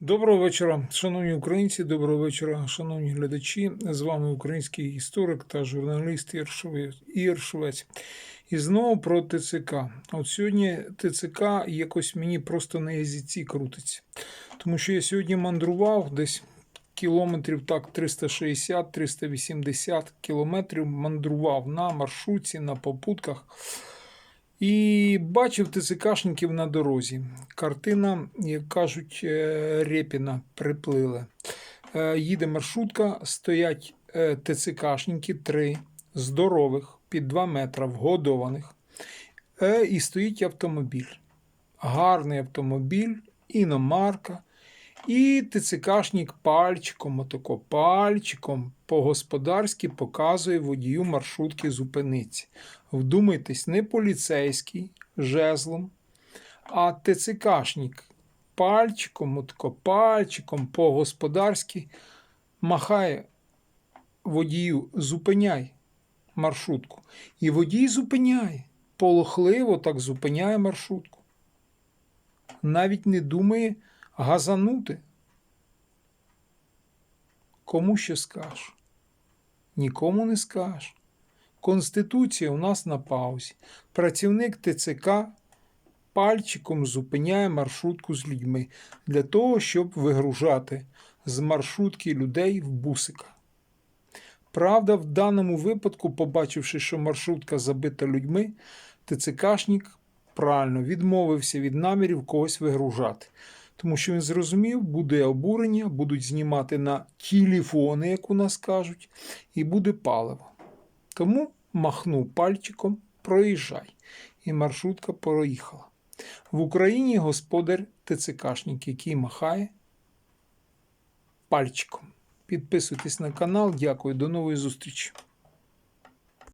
Доброго вечора, шановні українці, доброго вечора, шановні глядачі. З вами український історик та журналіст Ігор Швець. І знову про ТЦК. От сьогодні ТЦК якось мені просто на язиці крутиться. Тому що я сьогодні мандрував десь кілометрів так 360-380 кілометрів мандрував на маршрутці, на попутках. І бачив ТЦКшників на дорозі. Картина, як кажуть, Репіна приплила. Е, Їде маршрутка, стоять е, ТЦКшники, три здорових, під 2 метра, вгодованих. Е, І стоїть автомобіль. Гарний автомобіль, іномарка. І ТЦКшник пальчиком, отако пальчиком по-господарськи показує водію маршрутки зупиниться. Вдумайтесь, не поліцейський жезлом, а ТЦКшник пальчиком, отако пальчиком по-господарськи махає водію, зупиняй маршрутку. І водій зупиняє, полохливо так зупиняє маршрутку. Навіть не думає газанути. Кому ще скажеш? Нікому не скажеш. Конституція у нас на паузі. Працівник ТЦК пальчиком зупиняє маршрутку з людьми для того, щоб вигружати з маршрутки людей в бусика. Правда, в даному випадку, побачивши, що маршрутка забита людьми, ТЦКшник правильно відмовився від намірів когось вигружати. Тому що він зрозумів, буде обурення, будуть знімати на телефони, як у нас кажуть, і буде паливо. Тому махнув пальчиком, проїжджай. І маршрутка проїхала. В Україні господар ТЦКшник, який махає пальчиком. Підписуйтесь на канал. Дякую, до нової зустрічі.